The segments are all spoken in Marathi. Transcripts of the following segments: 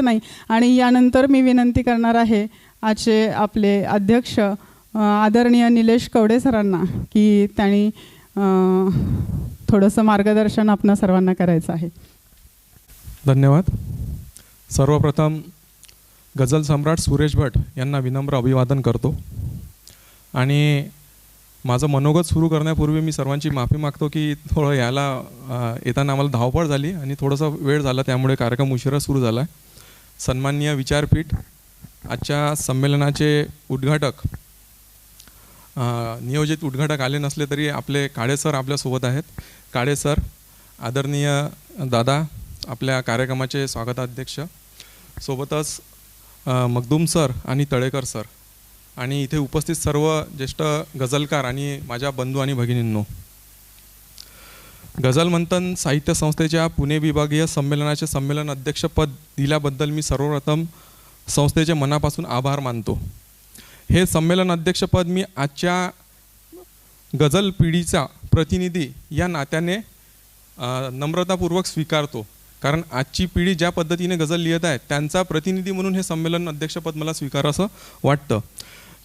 नाही. आणि यानंतर मी विनंती करणार आहे आजचे आपले अध्यक्ष आदरणीय निलेश कवडे सरांना की त्यांनी थोडंसं मार्गदर्शन आपणा सर्वांना करायचं आहे. धन्यवाद. सर्वप्रथम गझल सम्राट सुरेश भट यांना विनम्र अभिवादन करतो. आणि माझं मनोगत सुरू करण्यापूर्वी मी सर्वांची माफी मागतो की थोडं याला येताना आम्हाला धावपळ झाली आणि थोडासा वेळ झाला त्यामुळे कार्यक्रम उशिरा सुरू झाला. आहे सन्मान्य विचारपीठ आजच्या संमेलनाचे उद्घाटक नियोजित उद्घाटक आले नसले तरी आपले काळे सर आपल्यासोबत आहेत. काळे सर आदरणीय दादा आपल्या कार्यक्रमाचे स्वागताध्यक्ष सोबतच मखदूम सर आणि तळेकर सर आणि इथे उपस्थित सर्व ज्येष्ठ गझलकार आणि माझ्या बंधू आणि भगिनींनो गझल मंथन साहित्य संस्थेच्या पुणे विभागीय संमेलनाचे संमेलन अध्यक्षपद दिल्याबद्दल मी सर्वप्रथम संस्थेचे मनापासून आभार मानतो. हे संमेलन अध्यक्षपद मी आजच्या गझल पिढीचा प्रतिनिधी या नात्याने नम्रतापूर्वक स्वीकारतो. कारण आजची पिढी ज्या पद्धतीने गझल लिहित आहे त्यांचा प्रतिनिधी म्हणून हे संमेलन अध्यक्षपद मला स्वीकार असं वाटतं.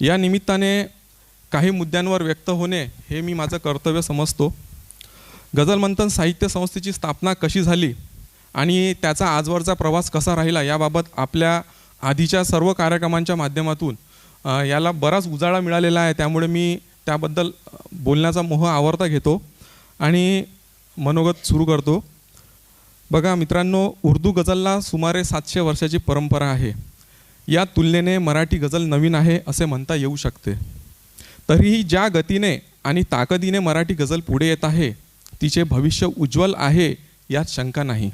या निमित्ताने काही मुद्द्यांवर व्यक्त होणे हे मी माझं कर्तव्य समजतो. गझलमंथन साहित्य संस्थेची स्थापना कशी झाली आणि त्याचा आजवरचा प्रवास कसा राहिला याबाबत आपल्या आधीच्या सर्व कार्यक्रमांच्या माध्यमातून याला बराच उजाळा मिळालेला आहे. त्यामुळे मी त्याबद्दल बोलण्याचा मोह आवर्ता घेतो आणि मनोगत सुरू करतो. बघा मित्रांनो उर्दू गझलला सुमारे सातशे वर्षाची परंपरा आहे. या तुलनेने मराठी गझल नवीन आहे असे म्हणता येऊ शकते. तरीही ज्या गतीने आणि ताकदीने मराठी गझल पुढे येत आहे तिचे भविष्य उज्ज्वल आहे यात शंका नाही.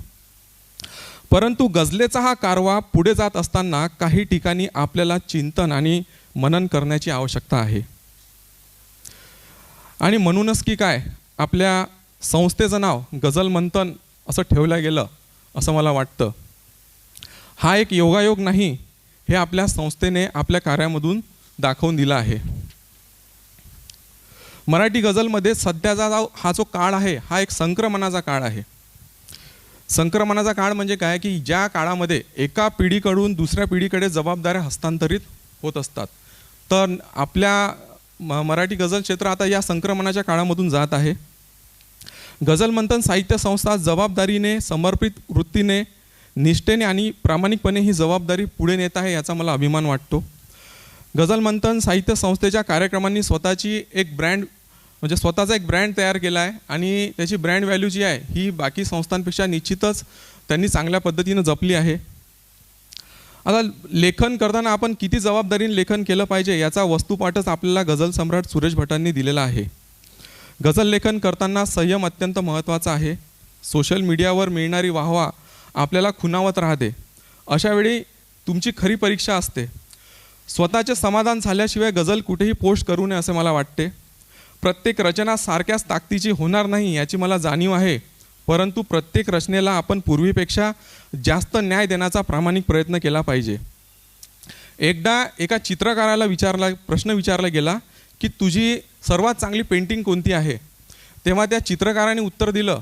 परंतु गझलेचा हा कारवा पुढे जात असताना काही ठिकाणी आपल्याला चिंतन आणि मनन करण्याची आवश्यकता आहे. आणि म्हणूनच की काय आपल्या संस्थेचं नाव गझल मंथन असं ठेवलं गेलं असं मला वाटतं. हा एक योगायोग नाही हे आपल्या संस्थेने आपल्या कार्यामधून दाखवून दिलं आहे. मराठी गझलमध्ये सध्याचा हा जो काळ आहे हा एक संक्रमणाचा काळ आहे. संक्रमणाचा काळ म्हणजे काय? की ज्या काळामध्ये एका पिढीकडून दुसऱ्या पिढीकडे जबाबदाऱ्या हस्तांतरित होत असतात. तर आपल्या म- मराठी गझल क्षेत्र आता या संक्रमणाच्या काळामधून जात आहे. गझल मंथन साहित्य संस्था जबाबदारीने समर्पित वृत्तीने निष्ठेने आणि प्रामाणिकपणे ही जबाबदारी पुढे नेत आहे याचा मला अभिमान वाटतो. गझल मंथन साहित्य संस्थेच्या कार्यक्रमांनी स्वतःची एक ब्रँड म्हणजे स्वतःचा एक ब्रँड तयार केला आहे आणि त्याची ब्रँड व्हॅल्यू जी आहे ही बाकी संस्थांपेक्षा निश्चितच त्यांनी चांगल्या पद्धतीनं जपली आहे. आता लेखन करताना आपण किती जबाबदारीने लेखन केलं पाहिजे याचा वस्तुपाठच आपल्याला गझल सम्राट सुरेश भटांनी दिलेला आहे. गझल लेखन करताना संयम अत्यंत महत्त्वाचा आहे. सोशल मीडियावर मिळणारी वाहवा आपल्याला खुनावत राहते. अशावेळी तुमची खरी परीक्षा असते. स्वतःचे समाधान झाल्याशिवाय गझल कुठेही पोस्ट करू नये असे मला वाटते. प्रत्येक रचना सारख्याच ताकदीची होणार नाही याची मला जाणीव आहे. परंतु प्रत्येक रचनेला आपण पूर्वीपेक्षा जास्त न्याय देण्याचा प्रामाणिक प्रयत्न केला पाहिजे. एकदा एका चित्रकाराला विचारला प्रश्न विचारला गेला की तुझी सर्वात चांगली पेंटिंग कोणती आहे? तेव्हा त्या चित्रकाराने उत्तर दिलं.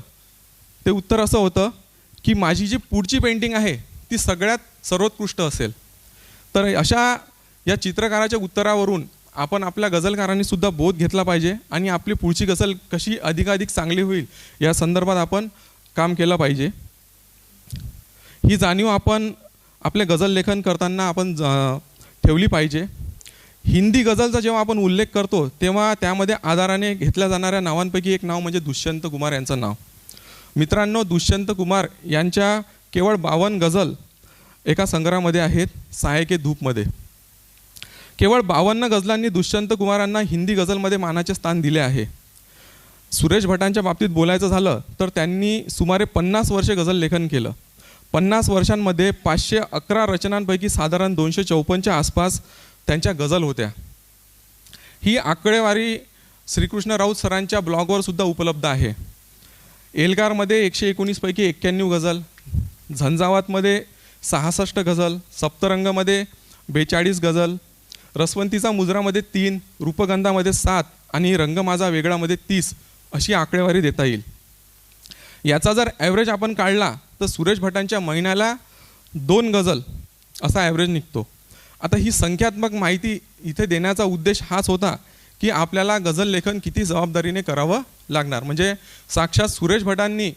ते उत्तर असं होतं की माझी जी पुढची पेंटिंग आहे ती सगळ्यात सर्वोत्कृष्ट असेल. तर अशा या चित्रकाराच्या उत्तरावरून आपण आपल्या गझलकारांनी सुद्धा बोध घेतला पाहिजे आणि आपली पुढची गझल कशी अधिकाधिक चांगली होईल या संदर्भात आपण काम केलं पाहिजे. ही जाणीव आपण आपले गझल लेखन करताना आपण ज- ठेवली पाहिजे. हिंदी गझलचा जेव्हा आपण उल्लेख करतो तेव्हा त्यामध्ये आधाराने घेतल्या जाणाऱ्या नावांपैकी एक नाव म्हणजे दुष्यंत कुमार यांचं नाव. मित्रांनो दुष्यंत कुमार यांच्या केवळ बावन्न गझल एका संग्रहामध्ये आहेत सहायके धूपमध्ये. केवळ बावन्न गझलांनी दुष्यंत कुमारांना हिंदी गझलमध्ये मानाचे स्थान दिले आहे. सुरेश भटांच्या बाबतीत बोलायचं झालं तर त्यांनी सुमारे पन्नास वर्षे गझल लेखन केलं. पन्नास वर्षांमध्ये पाचशे अकरा रचनांपैकी साधारण दोनशे चौपन्नच्या आसपास त्यांच्या गझल होत्या. ही आकडेवारी श्रीकृष्ण राऊत सरांच्या ब्लॉगवर सुद्धा उपलब्ध आहे. एल्गारमध्ये एकशे एकोणीसपैकी एक्क्याण्णव गझल झंझावातमध्ये सहासष्ट गझल सप्तरंगमध्ये बेचाळीस गझल रसवंतीचा मुजरामध्ये तीन रूपगंधामध्ये सात आणि रंग माझा वेगळामध्ये तीस अशी आकडेवारी देता येईल. याचा जर ॲव्हरेज आपण काढला तर सुरेश भटांच्या महिन्याला दोन गझल असा ॲव्हरेज निघतो. आता ही संख्यात्मक माहिती इथे देण्याचा उद्देश हाच होता की आपल्याला गझल लेखन किती जबाबदारीने करावं लागणार. म्हणजे साक्षात सुरेश भटांनी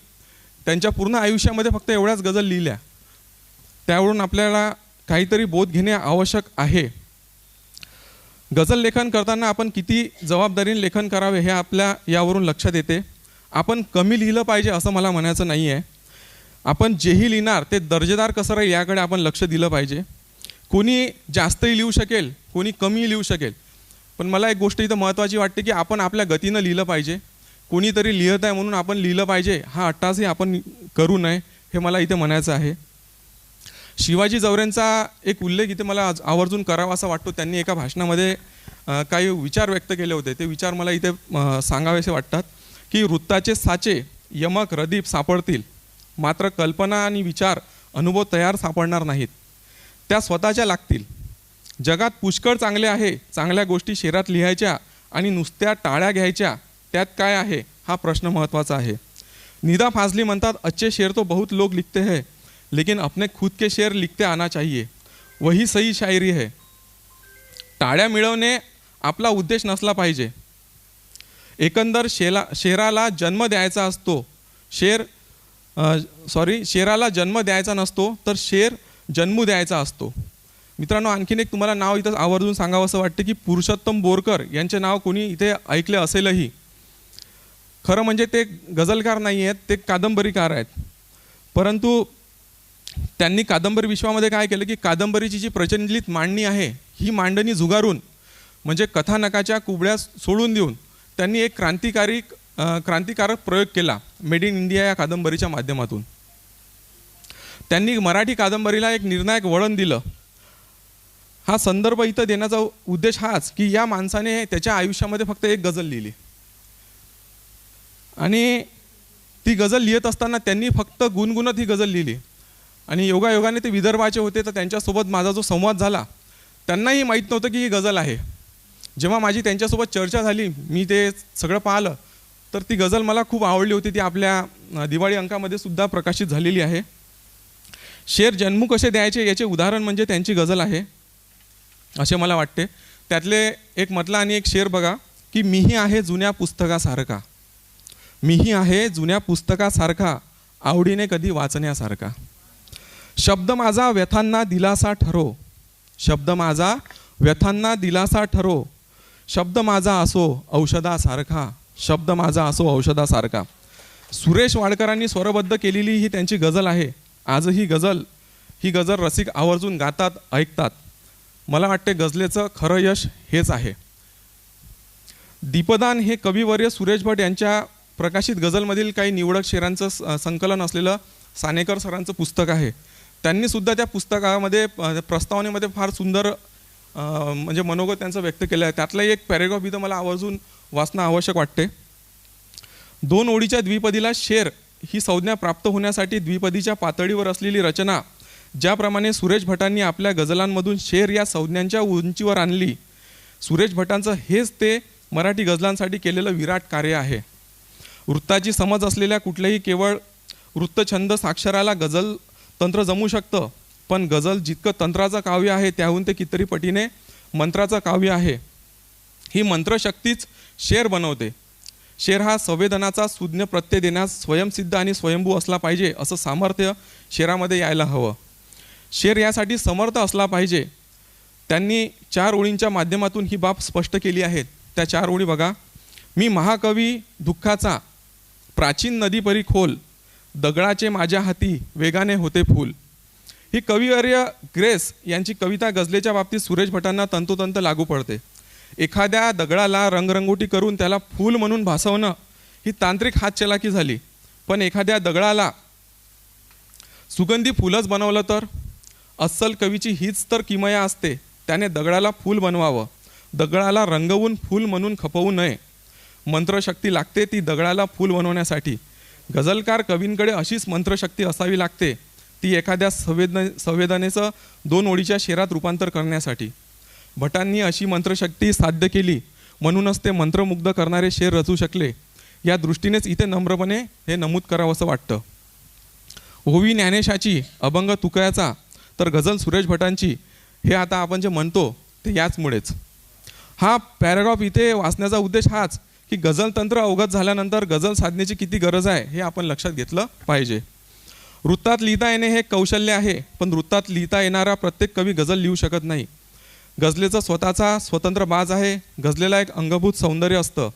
त्यांच्या पूर्ण आयुष्यामध्ये फक्त एवढ्याच गझल लिहिल्या. त्यावरून आपल्याला काहीतरी बोध घेणे आवश्यक आहे. गझल लेखन करताना आपण किती जबाबदारीने लेखन करावे हे आपल्या यावरून लक्षात येते आपण कमी लिहिलं पाहिजे असं मला म्हणायचं नाही आहे आपण जेही लिहिणार ते दर्जेदार कसं राहील याकडे आपण लक्ष दिलं पाहिजे. कोणी जास्तही लिहू शकेल कोणी कमीही लिहू शकेल. पण मला एक गोष्ट इथं महत्त्वाची वाटते की आपण आपल्या गतीनं लिहिलं पाहिजे. कोणीतरी लिहित आहे म्हणून आपण लिहिलं पाहिजे हा अट्टासही आपण करू नये हे मला इथे म्हणायचं आहे. शिवाजी जवरेंचा एक उल्लेख इथे मला आज- आवर्जून करावा असा वाटतो. त्यांनी एका भाषणामध्ये काही विचार व्यक्त केले होते. ते विचार मला इथे सांगावेसे वाटतात की वृत्ताचे साचे यमक रदीप सापडतील. मात्र कल्पना आणि विचार अनुभव तयार सापडणार नाहीत. त्या स्वतःच्या लागतील. जगात पुष्कळ चांगले आहे चांगल्या गोष्टी शेरात लिहायच्या आणि नुसत्या टाळ्या घ्यायच्या त्यात काय आहे हा प्रश्न महत्त्वाचा आहे. निदा फाजली म्हणतात अच्छे शेर तो बहुत लोक लिखते हैं. लेकिन अपने खुद के शेर लिखते आना चाहिए। वही सही शायरी है। टाळ्या मिळवणे आपला उद्देश नसला पाहिजे। एकंदर शेला शेराला जन्म द्यायचा असतो शेर सॉरी शेराला जन्म द्यायचा नसतो तर शेर जन्मू द्यायचा असतो। मित्रांनो आणखीन एक तुम्हाला नाव इथं आवर्जून सांगावं असं वाटतं की पुरुषोत्तम बोरकर यांचे नाव कोणी इथे ऐकले असेलही। खरं म्हणजे ते गझलकार नाही आहेत ते कादंबरीकार आहेत। परंतु त्यांनी कादंबरी विश्वामध्ये काय केलं की कादंबरीची जी प्रचलित मांडणी आहे ही मांडणी झुगारून म्हणजे कथानकाच्या कुबड्या सोडून देऊन त्यांनी एक क्रांतिकारी क्रांतिकारक प्रयोग केला मेड इन इंडिया या कादंबरीच्या माध्यमातून. त्यांनी मराठी कादंबरीला एक निर्णायक वळण दिलं. हा संदर्भ इथं देण्याचा उद्देश हाच की या माणसाने त्याच्या आयुष्यामध्ये फक्त एक गझल लिहिली. आणि ती गझल लिहित असताना त्यांनी फक्त गुणगुणत ही गझल लिहिली. आणि योगायोगाने ते विदर्भाचे होते तर त्यांच्यासोबत माझा जो संवाद झाला त्यांनाही माहीत नव्हतं की ही गझल आहे. जेव्हा माझी त्यांच्यासोबत चर्चा झाली मी ते सगळं पाहिलं तर ती गझल मला खूप आवडली होती. ती आपल्या दिवाळी अंकामध्ये सुद्धा प्रकाशित झालेली आहे. शेर जन्मू कसे द्यायचे याचे उदाहरण म्हणजे त्यांची गझल आहे असे मला वाटते. त्यातले एक मतला आणि एक शेर बघा की मीही आहे जुन्या पुस्तकासारखा. मीही आहे जुन्या पुस्तकासारखा आवडीने कधी वाचण्यासारखा. शब्द माझा व्यथांना दिलासा ठरो. शब्द माझा व्यथांना दिलासा ठरो. शब्द माझा असो औषधासारखा. शब्द माझा असो औषधासारखा. सुरेश वाडकरांनी स्वरबद्ध केलेली ही त्यांची गझल आहे. आजही गझल ही गझल रसिक आवर्जून गातात ऐकतात. मला वाटते गझलेचं खरं यश हेच आहे. दीपदान हे कविवर्य सुरेश भट यांच्या प्रकाशित गझलमधील काही निवडक शेरांचं स- संकलन असलेलं सानेकर सरांचं पुस्तक आहे. त्यांनी सुद्धा त्या पुस्तकामध्ये प्रस्तावनेमध्ये फार सुंदर म्हणजे मनोगत त्यांचं व्यक्त केलं आहे. त्यातलं एक पॅरेग्राफ इथं मला आवर्जून वाचणं आवश्यक वाटते. दोन ओळीच्या द्विपदीला शेर ही संज्ञा प्राप्त होण्यासाठी द्विपदीच्या पातळीवर असलेली रचना ज्याप्रमाणे सुरेश भटांनी आपल्या गझलांमधून शेर या संज्ञांच्या उंचीवर आणली. सुरेश भटांचं हेच ते मराठी गझलांसाठी केलेलं विराट कार्य आहे. वृत्ताची समज असलेल्या कुठल्याही केवळ वृत्तछंद साक्षराला गझल तंत्र जमू शकतं. पण गझल जितकं तंत्राचं काव्य आहे त्याहून ते कितीतरी पटीने मंत्राचं काव्य आहे. ही मंत्रशक्तीच शेर बनवते. शेर हा संवेदनाचा सुज्ञ प्रत्यय देण्यास स्वयंसिद्ध आणि स्वयंभू असला पाहिजे असं सामर्थ्य शेरामध्ये यायला हवं. शेर यासाठी समर्थ असला पाहिजे. त्यांनी चार ओळींच्या माध्यमातून ही बाब स्पष्ट केली आहे त्या चार ओळी बघा. मी महाकवी दुःखाचा प्राचीन नदीपरी खोल दगडाचे माझ्या हाती वेगाने होते फूल. ही कविवर्य ग्रेस यांची कविता गझलेच्या बाबतीत सुरेश भटांना तंतोतंत लागू पडते. एखाद्या दगडाला रंगरंगोटी करून त्याला फूल म्हणून भासवणं ही तांत्रिक हातचलाकी झाली. पण एखाद्या दगडाला सुगंधी फुलच बनवलं तर? अस्सल कवीची हीच तर किमया असते. त्याने दगडाला फूल बनवावं. दगडाला रंगवून फूल म्हणून खपवू नये. मंत्रशक्ती लागते ती दगडाला फूल बनवण्यासाठी. गझलकार कवींकडे अशीच मंत्रशक्ती असावी लागते ती एखाद्या संवेदन संवेदनेचं दोन ओळीच्या शेरात रूपांतर करण्यासाठी. भटांनी अशी मंत्रशक्ती साध्य केली म्हणूनच ते मंत्रमुग्ध करणारे शेर रचू शकले. या दृष्टीनेच इथे नम्रपणे हे नमूद करावं असं वाटतं. ओवी ज्ञानेशाची अभंग तुकयाचा तर गझल सुरेश भटांची हे आता आपण जे म्हणतो ते याचमुळेच. हा पॅराग्राफ इथे वाचण्याचा उद्देश हाच की गझल तंत्र अवगत झाल्यानंतर गझल साधण्याची किती गरज आहे हे आपण लक्षात घेतलं पाहिजे. वृत्तात लिहिता येणे हे कौशल्य आहे पण वृत्तात लिहिता येणारा प्रत्येक कवी गझल लिहू शकत नाही. गझलेचा स्वतःचा स्वतंत्र बाज आहे गझलेला एक अंगभूत सौंदर्य असतं.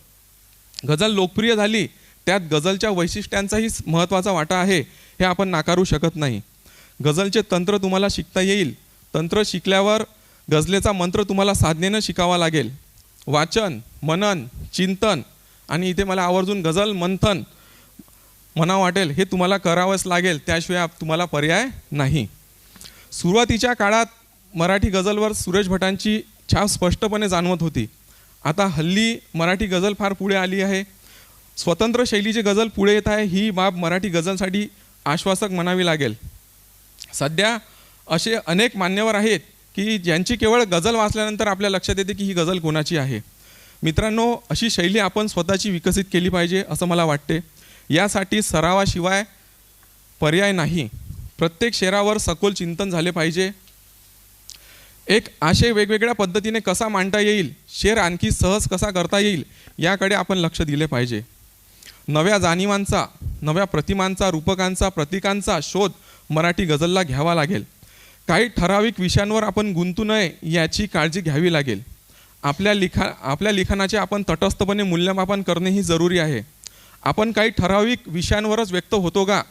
गझल लोकप्रिय झाली त्यात गझलच्या वैशिष्ट्यांचाही महत्त्वाचा वाटा आहे हे आपण नाकारू शकत नाही. गझलचे तंत्र तुम्हाला शिकता येईल. तंत्र शिकल्यावर गझलेचा मंत्र तुम्हाला साधनेनं शिकावा लागेल. वाचन मनन चिंतन आणि इथे मला आवर्जून गझल मंथन म्हणा वाटेल हे तुम्हाला करावंच लागेल त्याशिवाय तुम्हाला पर्याय नाही. सुरुवातीच्या काळात मराठी गझलवर सुरेश भटांची छाप स्पष्टपणे जाणवत होती. आता हल्ली मराठी गझल फार पुढे आली आहे. स्वतंत्र शैलीची गझल पुढे येत आहे ही बाब मराठी गझलसाठी आश्वासक म्हणावी लागेल. सध्या असे अनेक मान्यवर आहेत की ज्यांची केवळ गझल वाचल्यानंतर आपल्या लक्षात येते की ही गझल कोणाची आहे. मित्रांनो अशी शैली आपण स्वतःची विकसित केली पाहिजे असं मला वाटते. यासाठी सरावाशिवाय पर्याय नाही. प्रत्येक शेरावर सखोल चिंतन झाले पाहिजे. एक आशय वेगवेगळ्या पद्धतीने कसा मांडता येईल शेर आणखी सहज कसा करता येईल याकडे आपण लक्ष दिले पाहिजे. नव्या जाणीवांचा नव्या प्रतिमांचा रूपकांचा प्रतीकांचा शोध मराठी गझलला घ्यावा लागेल. काही ठराविक विषयांवर आपण गुंतू नये याची काळजी घ्यावी लागेल. आपल्या लिखा आपल्या लिखाणाचे आपण तटस्थपणे मूल्यमापन करणे ही जरुरी आहे. आपण काही ठराविक विषयांवरच व्यक्त होतो का?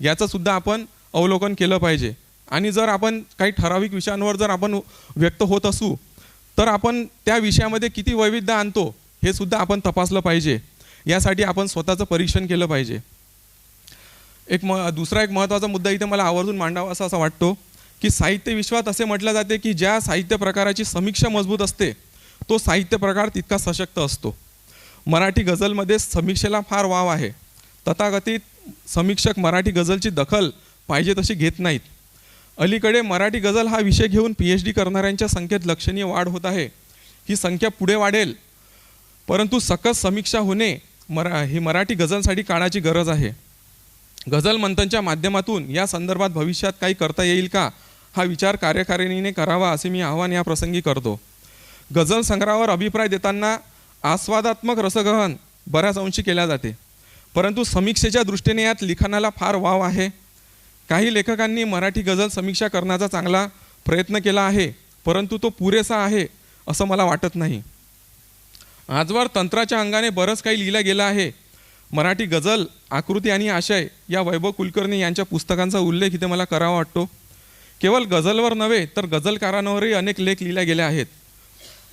याचंसुद्धा आपण अवलोकन केलं पाहिजे. आणि जर आपण काही ठराविक विषयांवर जर आपण व्यक्त होत असू तर आपण त्या विषयामध्ये किती वैविध्य आणतो हे सुद्धा आपण तपासलं पाहिजे. यासाठी आपण स्वतःचं परीक्षण केलं पाहिजे. एक म दुसरा एक महत्त्वाचा मुद्दा इथे मला आवर्जून मांडावा असा असा वाटतो. की साहित्य विश्वात असे म्हटलं जाते की ज्या साहित्य प्रकाराची समीक्षा मजबूत असते तो साहित्य प्रकार तितका सशक्त असतो. मराठी गझलमध्ये समीक्षेला फार वाव आहे. तथाकथित समीक्षक मराठी गझलची दखल पाहिजे तशी घेत नाहीत. अलीकडे मराठी गझल हा विषय घेऊन पी एच डी करणाऱ्यांच्या संख्येत लक्षणीय वाढ होत आहे. ही संख्या पुढे वाढेल. परंतु सकस समीक्षा होणे मरा ही मराठी गझलसाठी काळाची गरज आहे. गझल मंथनच्या माध्यमातून या संदर्भात भविष्यात काही करता येईल का? हा विचार कार्यकारिणीने करावा असे मी आव्हान या प्रसंगी करतो. गझल संग्रहावर अभिप्राय देताना आस्वादात्मक रसग्रहण बऱ्याच अंशी केल्या जाते. परंतु समीक्षेच्या दृष्टीने यात लिखाणाला फार वाव आहे. काही लेखकांनी मराठी गझल समीक्षा करण्याचा चांगला प्रयत्न केला आहे परंतु तो पुरेसा आहे असं मला वाटत नाही. आजवर तंत्राच्या अंगाने बरंच काही लिहिलं गेलं आहे. मराठी गझल आकृती आणि आशय या वैभव कुलकर्णी यांच्या पुस्तकांचा उल्लेख इथे मला करावा वाटतो. केवळ गझलवर नव्हे तर गझलकारांवरही अनेक लेख लिहिले गेले आहेत.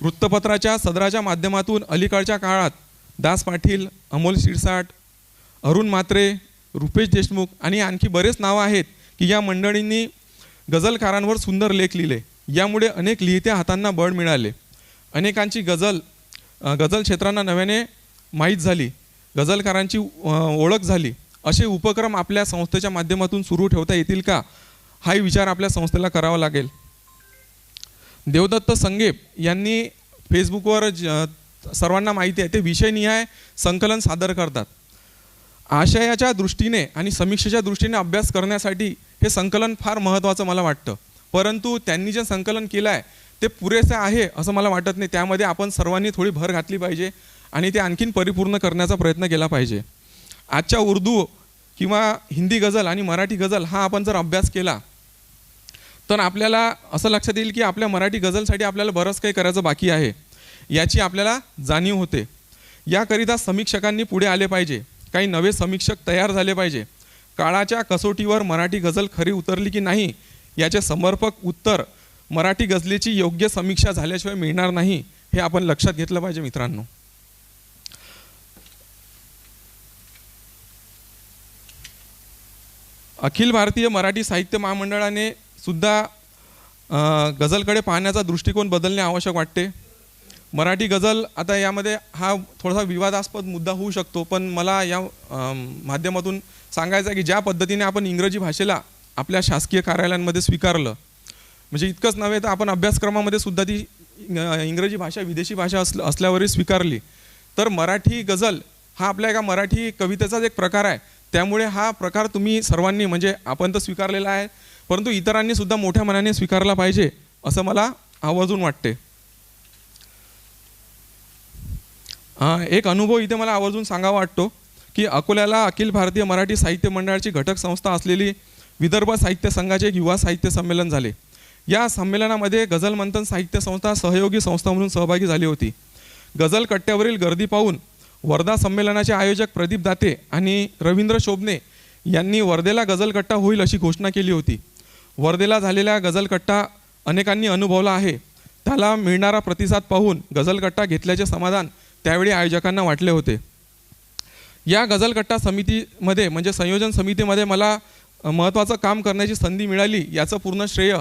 वृत्तपत्राच्या सदराच्या माध्यमातून अलीकडच्या काळात दास पाटील अमोल शिरसाट अरुण म्हात्रे रुपेश देशमुख आणि आणखी बरेच नावं आहेत की या मंडळींनी गझलकारांवर सुंदर लेख लिहिले. यामुळे अनेक लिहित्या हातांना बळ मिळाले. अनेकांची गझल गझल क्षेत्रांना नव्याने माहीत झाली. गझलकारांची ओळख झाली. असे उपक्रम आपल्या संस्थेच्या माध्यमातून सुरू ठेवता येतील का? हाही विचार आपल्या संस्थेला करावा लागेल. देवदत्त संगेप यांनी फेसबुकवर ज- सर्वांना माहिती आहे ते विषयनिहाय संकलन सादर करतात. आशयाच्या दृष्टीने आणि समीक्षेच्या दृष्टीने अभ्यास करण्यासाठी हे संकलन फार महत्त्वाचं मला वाटतं. परंतु त्यांनी जे संकलन केलं आहे ते पुरेसे आहे असं मला वाटत नाही. त्यामध्ये आपण सर्वांनी थोडी भर घातली पाहिजे आणि ते आणखीन परिपूर्ण करण्याचा प्रयत्न केला पाहिजे. आजच्या उर्दू किंवा हिंदी गझल आणि मराठी गझल हा आपण जर अभ्यास केला तर आपल्याला असं लक्षात येईल की आपल्या मराठी गझलसाठी आपल्याला बरंच काही करायचं बाकी आहे. याची आपल्याला जाणीव होते. याकरिता समीक्षकांनी पुढे आले पाहिजे. काही नवे समीक्षक तयार झाले पाहिजे. काळाच्या कसोटीवर मराठी गझल खरी उतरली की नाही याचे समर्पक उत्तर मराठी गझलेची योग्य समीक्षा झाल्याशिवाय मिळणार नाही हे आपण लक्षात घेतलं पाहिजे मित्रांनो. अखिल भारतीय मराठी साहित्य महामंडळाने सुद्धा गझलकडे पाहण्याचा दृष्टिकोन बदलणे आवश्यक वाटते. मराठी गझल आता यामध्ये हा थोडासा विवादास्पद मुद्दा होऊ शकतो पण मला या माध्यमातून सांगायचं आहे की ज्या पद्धतीने आपण इंग्रजी भाषेला आपल्या शासकीय कार्यालयांमध्ये स्वीकारलं म्हणजे इतकंच नव्हे तर आपण अभ्यासक्रमामध्ये सुद्धा ती इंग्रजी भाषा विदेशी भाषा असल असल्यावरही स्वीकारली. तर मराठी गझल हा आपल्या एका मराठी कवितेचाच एक प्रकार आहे. त्यामुळे हा प्रकार तुम्ही सर्वांनी म्हणजे आपण तर स्वीकारलेला आहे परंतु इतरांनी सुद्धा मोठ्या मनाने स्वीकारला पाहिजे असं मला आवर्जून वाटते. एक अनुभव इथे मला आवर्जून सांगावा वाटतो की अकोल्याला अखिल भारतीय मराठी साहित्य मंडळाची घटक संस्था असलेली विदर्भ साहित्य संघाचे एक युवा साहित्य संमेलन झाले. या संमेलनामध्ये गझल मंथन साहित्य संस्था सहयोगी संस्था म्हणून सहभागी झाली होती. गझल कट्ट्यावरील गर्दी पाहून वर्धा संमेलनाचे आयोजक प्रदीप दाते आणि रवींद्र शोभने यांनी वर्धेला गझल कट्टा होईल अशी घोषणा केली होती. वर्धेला झालेल्या गझलकट्टा अनेकांनी अनुभवला आहे. त्याला मिळणारा प्रतिसाद पाहून गझलकट्टा घेतल्याचे समाधान त्यावेळी आयोजकांना वाटले होते. या गझलकट्टा समितीमध्ये म्हणजे संयोजन समितीमध्ये मला महत्त्वाचं काम करण्याची संधी मिळाली याचं पूर्ण श्रेय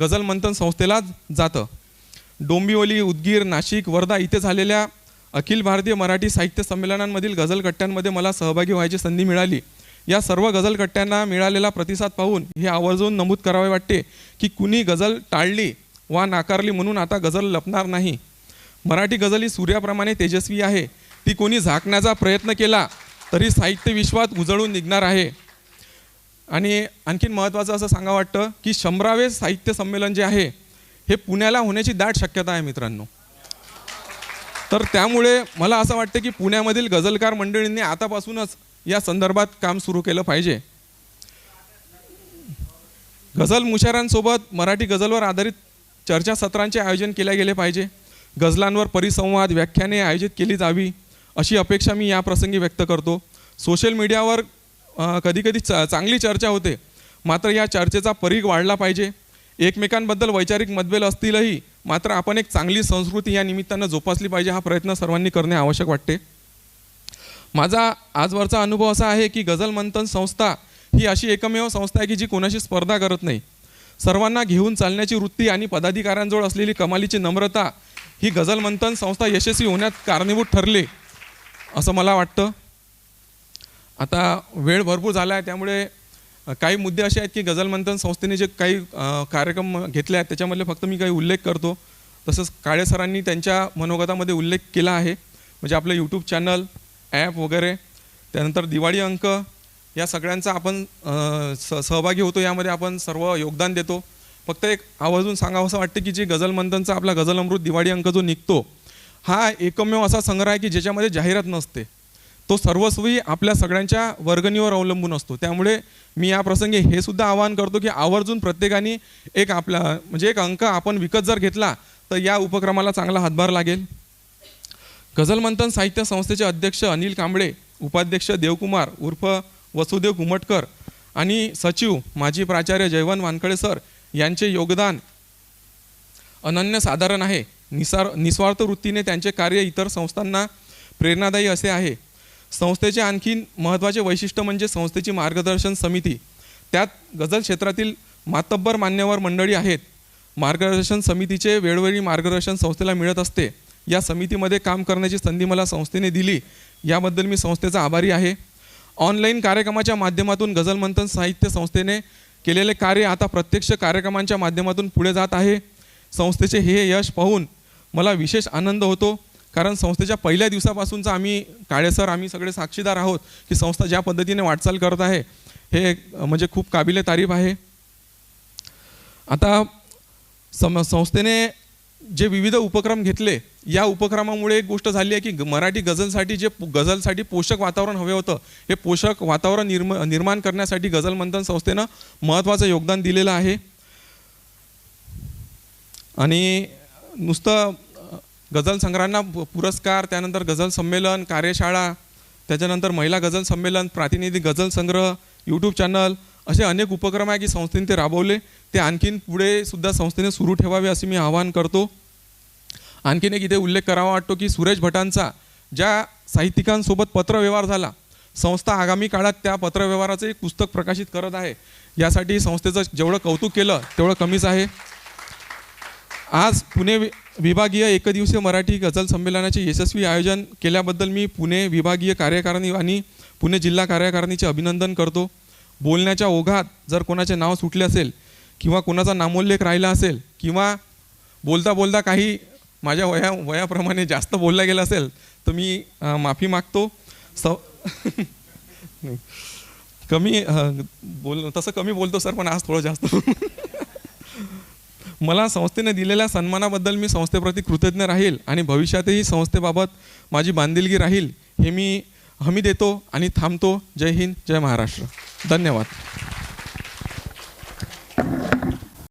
गझल मंथन संस्थेलाच जातं. डोंबिवली उदगीर नाशिक वर्धा इथे झालेल्या अखिल भारतीय मराठी साहित्य संमेलनांमधील गझलकट्ट्यांमध्ये मला सहभागी व्हायची संधी मिळाली. या सर्व गझलकट्ट्यांना मिळालेला प्रतिसाद पाहून हे आवर्जून नमूद करावे वाटते की कुणी गझल टाळली वा नाकारली म्हणून आता गझल लपणार नाही. मराठी गझल ही सूर्याप्रमाणे तेजस्वी आहे. ती कोणी झाकण्याचा प्रयत्न केला तरी साहित्य विश्वात उजळून निघणार आहे. आणि आणखीन महत्त्वाचं असं सांगा वाटतं की शंभरावे साहित्य संमेलन जे आहे हे पुण्याला होण्याची दाट शक्यता आहे मित्रांनो. तर त्यामुळे मला असं वाटतं की पुण्यामधील गझलकार मंडळींनी आतापासूनच या संदर्भात काम सुरू केलं पाहिजे. गझल मुशारांसोबत मराठी गझलवर आधारित चर्चासत्रांचे आयोजन केले गेले पाहिजे. गझलांवर परिसंवाद व्याख्याने आयोजित केली जावी अशी अपेक्षा मी या प्रसंगी व्यक्त करतो. सोशल मीडियावर कधीकधी च चांगली चर्चा होते. मात्र या चर्चेचा परीघ वाढला पाहिजे. एकमेकांबद्दल वैचारिक मतभेद असतीलही मात्र आपण एक चांगली संस्कृती या निमित्तानं जोपासली पाहिजे हा प्रयत्न सर्वांनी करणे आवश्यक वाटते. माझा आजवरचा अनुभव असा आहे की गझल मंथन संस्था ही अशी एकमेव संस्था आहे की जी कोणाशी स्पर्धा करत नाही. सर्वांना घेऊन चालण्याची वृत्ती आणि पदाधिकाऱ्यांजवळ असलेली कमालीची नम्रता ही गझल मंथन संस्था यशस्वी होण्यात कारणीभूत ठरली असं मला वाटतं. आता वेळ भरपूर झाला आहे त्यामुळे काही मुद्दे असे आहेत की गझल मंथन संस्थेने जे काही कार्यक्रम घेतले आहेत त्याच्यामधले फक्त मी काही उल्लेख करतो. तसंच काळे सरांनी त्यांच्या मनोगतामध्ये उल्लेख केला आहे. म्हणजे आपलं यूट्यूब चॅनल ॲप वगैरे त्यानंतर दिवाळी अंक या सगळ्यांचा आपण स सहभागी होतो यामध्ये आपण सर्व योगदान देतो. फक्त एक आवर्जून सांगावं असं वाटतं की जे गझल मंथनचा आपला गझल अमृत दिवाळी अंक जो निघतो हा एकमेव असा संग्रह आहे की ज्याच्यामध्ये जाहिरात नसते. तो सर्वस्वी आपल्या सगळ्यांच्या वर्गणीवर अवलंबून असतो. त्यामुळे मी या प्रसंगी हे सुद्धा आवाहन करतो की आवर्जून प्रत्येकाने एक आपला म्हणजे एक अंक आपण विकत जर घेतला तर या उपक्रमाला चांगला हातभार लागेल. गझलमंथन साहित्य संस्थेचे अध्यक्ष अनिल कांबळे उपाध्यक्ष देवकुमार उर्फ वसुदेव कुमटकर आणि सचिव माजी प्राचार्य जयवंत वानखळे सर यांचे योगदान अनन्यसाधारण आहे. निसार निस्वार्थ वृत्तीने त्यांचे कार्य इतर संस्थांना प्रेरणादायी असे आहे. संस्थेचे आणखीन महत्त्वाचे वैशिष्ट्य म्हणजे संस्थेची मार्गदर्शन समिती. त्यात गझल क्षेत्रातील मातब्बर मान्यवर मंडळी आहेत. मार्गदर्शन समितीचे वेळोवेळी मार्गदर्शन संस्थेला मिळत असते. या समितीमध्ये काम करण्याची संधी मला संस्थेने दिली. याबद्दल मी संस्थेचा आभारी आहे. ऑनलाईन कार्यक्रमाच्या माध्यमातून गझल मंथन साहित्य संस्थेने केलेले कार्य आता प्रत्यक्ष कार्यक्रमांच्या माध्यमातून पुढे जात आहे. संस्थेचे हे यश पाहून मला विशेष आनंद होतो. कारण संस्थेच्या पहिल्या दिवसापासूनचा आम्ही काळेसर आम्ही सगळे साक्षीदार आहोत की संस्था ज्या पद्धतीने वाटचाल करत आहे हे म्हणजे खूप काबिले तारीफ आहे. आता सम संस्थेने जे विविध उपक्रम घेतले या उपक्रमामुळे एक गोष्ट झाली आहे की मराठी गझलसाठी जे गझलसाठी पोषक वातावरण हवे होतं हे पोषक वातावरण निर्म निर्माण करण्यासाठी गझल मंथन संस्थेनं महत्त्वाचं योगदान दिलेलं आहे. आणि नुसतं गझल संग्रहांना पु- पुरस्कार त्यानंतर गझल संमेलन कार्यशाळा त्याच्यानंतर महिला गझल संमेलन प्रातिनिधी गझल संग्रह यूट्यूब चॅनल असे अनेक उपक्रम आहे की संस्थेने ते राबवले. ते आणखीन पुढे सुद्धा संस्थेने सुरू ठेवावे असे मी आवाहन करतो. आणखीन एक इथे उल्लेख करावा वाटतो की सुरेश भटांचा ज्या साहित्यिकांसोबत पत्रव्यवहार झाला संस्था आगामी काळात त्या पत्रव्यवहाराचं एक पुस्तक प्रकाशित करत आहे. यासाठी संस्थेचं जेवढं कौतुक केलं तेवढं कमीच आहे. आज पुणे वि- विभागीय एकदिवसीय मराठी गझल संमेलनाचे यशस्वी आयोजन केल्याबद्दल मी पुणे विभागीय कार्यकारिणी आणि पुणे जिल्हा कार्यकारिणीचे अभिनंदन करतो. बोलण्याच्या ओघात जर कोणाचे नाव सुटले असेल किंवा कोणाचा नामोल्लेख राहिला असेल किंवा बोलता बोलता काही माझ्या वया वयाप्रमाणे जास्त बोलला गेलं असेल तर मी माफी मागतो. स कमी बोल तसं कमी बोलतो सर पण आज थोडं जास्त. मला संस्थेने दिलेल्या सन्मानाबद्दल मी संस्थेप्रती कृतज्ञ राहील आणि भविष्यातही संस्थेबाबत माझी बांधिलगी राहील हे मी हमी देतो आणि थांबतो. जय हिंद जय महाराष्ट्र. धन्यवाद.